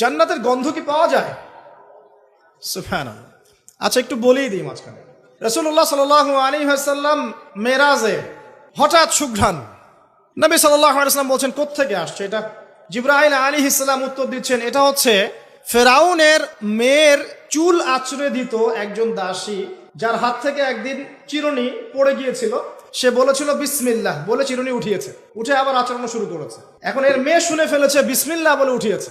জান্নাতের গন্ধ কি পাওয়া যায়? আচ্ছা একটু বলেই দিই মাঝখানে। রসুল্লাহ সাল আলী হাসাল্লাম মেরাজে হঠাৎ সুঘ্রাণ নবী আলাইসলাম বলছেন, কোত্থেকে আসছে এটা? জিব্রাহিল আলী ইসলাম উত্তর দিচ্ছেন, এটা হচ্ছে ফেরাউনের মেয়ের চুল আছড়ে দিত একজন দাসী, যার হাত থেকে একদিন চিরুনি পড়ে গিয়েছিল। সে বলেছিল, বিসমিল্লাহ। বলে চিরুনি উঠিয়েছে। উঠে আবার আচরণ শুরু করেছে। এখন এর মেয়ে শুনে ফেলেছে, বিসমিল্লাহ বলে উঠিয়েছে।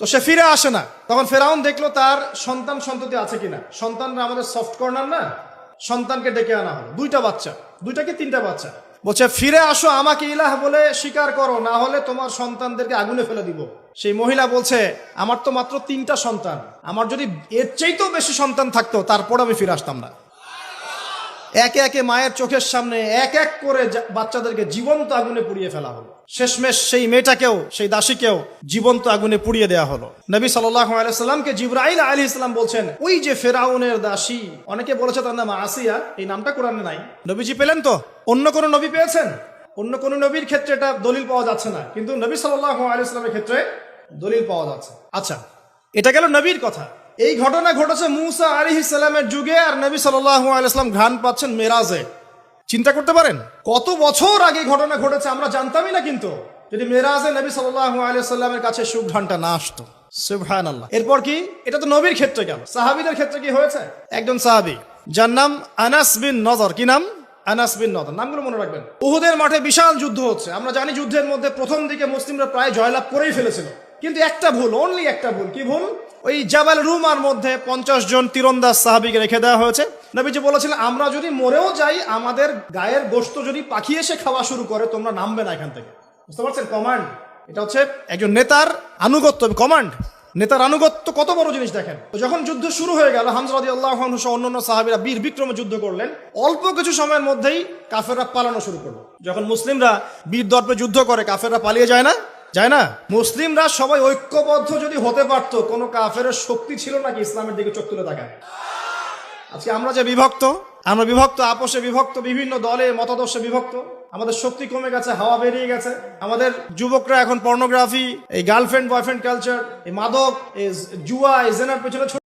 তো সে ফিরে আসে না। তখন ফেরাউন দেখল তার সন্তান সন্ততি আছে কিনা। সন্তানরা আমাদের সফট কর্নার না? সন্তানকে ডেকে আনা হলো। দুইটা বাচ্চা। দুইটা কি তিনটা বাচ্চা? বলছে, ফিরে আসো, আমাকে ইলাহ বলে স্বীকার করো, না হলে তোমার সন্তানদেরকে আগুনে ফেলে দিব। সেই মহিলা বলছে, আমার তো মাত্র তিনটা সন্তান। আমার যদি এর চাইতেও বেশি সন্তান থাকতো, তারপর আমি ফিরে আসতাম না। একে একে মায়ের চোখের সামনে এক এক করে বাচ্চাদেরকে জীবন্ত আগুনে পুড়িয়ে ফেলা হলো। শেষমেশ সেই মেয়েটাকেও, সেই দাসীকেও জীবন্ত আগুনে পুড়িয়ে দেওয়া হলো। নবী সাল্লামকে জিব্রাইল আলী ইসলাম বলছেন, ওই যে ফেরাউনের দাসী। অনেকে বলেছে তার নাম আসিয়া, এই নামটা কোরআনে নাই। নবীজি পেলেন তো? অন্য কোনো নবী পেয়েছেন? অন্য কোনো নবীর ক্ষেত্রে এটা দলিল পাওয়া যাচ্ছে না। কিন্তু নবী সাল্লাহ আলী ইসলামের ক্ষেত্রে দলিল পাওয়া যাচ্ছে। আচ্ছা এটা গেল নবীর কথা। এই ঘটনা ঘটেছে মুসা আলী ইসলামের যুগে আর নবী আলাইসলাম ঘ্রাণ পাচ্ছেন মেরাজে। চিন্তা করতে পারেন? কত বছর আগে ঘটনা ঘটেছে আমরা জানতামই না কিন্তু। যদি মেরাজে নবী সাল্লাহ আলাইসাল্লামের কাছে সুঘ্রাণটা না আসতো। আল্লাহ এরপর কি? এটা তো নবীর ক্ষেত্রে গেল। সাহাবিদের ক্ষেত্রে কি হয়েছে? একজন সাহাবি, যার নাম আনাস বিন নজর। কি নাম? নামগুলো মনে রাখবেন। মাঠে বিশাল যুদ্ধ হচ্ছে। আমরা জানি যুদ্ধের মধ্যে প্রথম দিকে মুসলিমরা প্রায় জয়লাভ করেই কিন্তু একটা ভুল অনলি একটা ভুল। কি ভুল? ওই মধ্যে পঞ্চাশ জন রেখে দেওয়া হয়েছে। বলেছিলেন, আমরা যদি মরেও যাই, আমাদের গায়ের গোস্ত যদি পাখি এসে খাওয়া শুরু করে, তোমরা নামবে না এখান থেকে। বুঝতে পারছেন? কমান্ড এটা হচ্ছে একজন নেতার আনুগত্য কমান্ড নেতার আনুগত্য কত বড় জিনিস দেখেন। যখন যুদ্ধ শুরু হয়ে গেল হামজরাদি আল্লাহ সহ অন্যান্য সাহাবিরা বীর বিক্রমে যুদ্ধ করলেন। অল্প কিছু সময়ের মধ্যেই কাফেররা পালানো শুরু করল। যখন মুসলিমরা বীর দর্পে যুদ্ধ করে, কাফেররা পালিয়ে যায় না? যায় না? মুসলিমরা সবাই ঐক্যবদ্ধ যদি হতে পারতো, কোনো কাফের শক্তি ছিল নাকি ইসলামের দিকে চোখ তুলে তাকায়? আজকে আমরা যে বিভক্ত, আমরা বিভক্ত, আপোষে বিভক্ত, বিভিন্ন দলে, মতাদর্শে বিভক্ত আমাদের শক্তি কমে গেছে, হাওয়া বেরিয়ে গেছে। আমাদের যুবকরা এখন পর্নোগ্রাফি এই গার্লফ্রেন্ড বয়ফ্রেন্ড কালচার এই মাদক, এই জুয়া, এই জেনার পেছনে